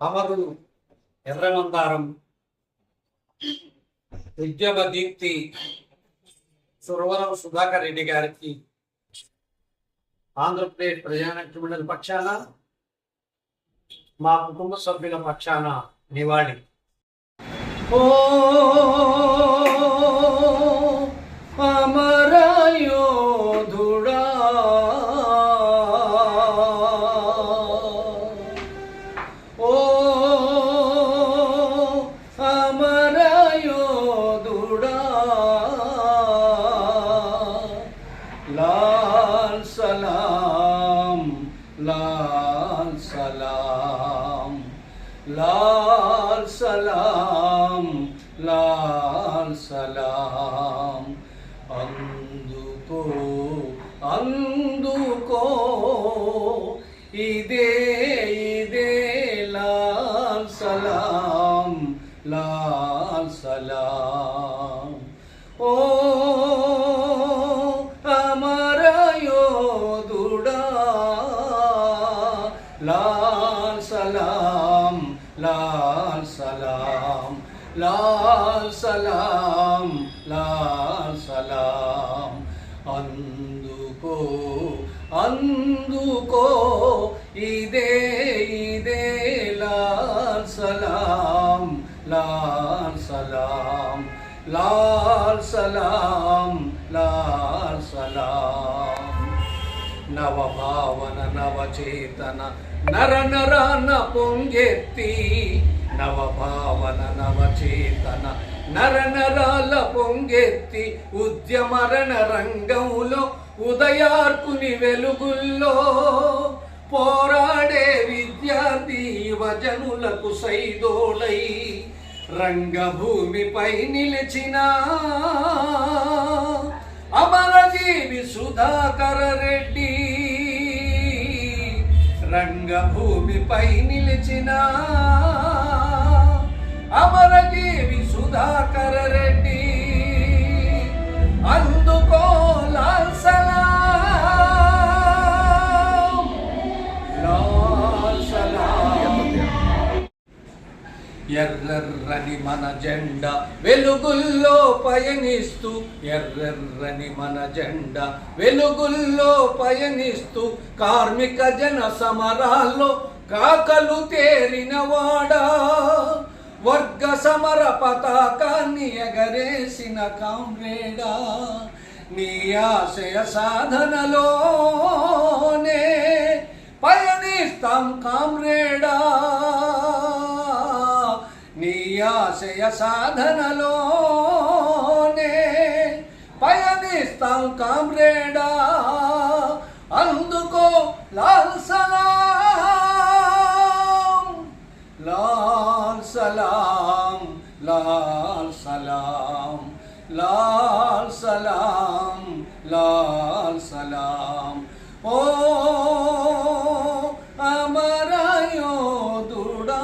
అమరుడు ఎర్రమందారం ఉద్యమ దీప్తి సురవరం సుధాకర్ రెడ్డి గారికి ఆంధ్రప్రదేశ్ ప్రజానాట్య మండలి పక్షాన మా కుటుంబ సభ్యుల పక్షాన నివాళి. ఓ లాల్ సలాం లాల్ సలాం లాల్ సలాం అందుకో అందుకో ఇదే ఇదే లాల్ సలాం లాల్ సలాం ఓ సలాం లాల్ సలాం లాల్ సలాం అందుకో అందుకో ఇదే ఇదే లాల్ సలాం లాల్ సలాం లాల్ సలాం లాల్ సలాం నవభావన నవచేతన నర నరాన పొంగెత్తి నవభావన నవచేతన నర నరాల పొంగెత్తి ఉద్యమరణ రంగంలో ఉదయార్కుని వెలుగుల్లో పోరాడే విద్యార్థి యువజనులకు సైదోళై రంగభూమిపై నిలిచిన అమరజీవి సుధాకర రెడ్డి రంగభూమిపై నిలిచిన అమరజీవి సుధాకర రెడ్డి. అందుకో లాల్ సలాం. లాల్ సలాం. మన జెండా వెలుగుల్లో పయనిస్తూ ఎర్రర్రని మన జెండా వెలుగుల్లో పయనిస్తూ కార్మిక జన సమరాల్లో కాకలు తేరిన వాడా. వర్గ సమర పతాకాన్ని ఎగరేసిన కామ్రేడా నీ ఆశయ సాధనలోనే పయనిస్తాం కామ్రేడా. నీ ఆశయ సాధనలోనే పయనిస్తాం కామ్రేడా. ലാൽ സലാം ലാൽ സലാം ലാൽ സലാം ഓ അമരയോടുടാ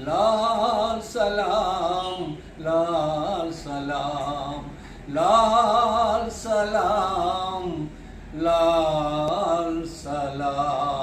ലാൽ സലാം ലാൽ സലാം ലാൽ സലാം ലാൽ സലാം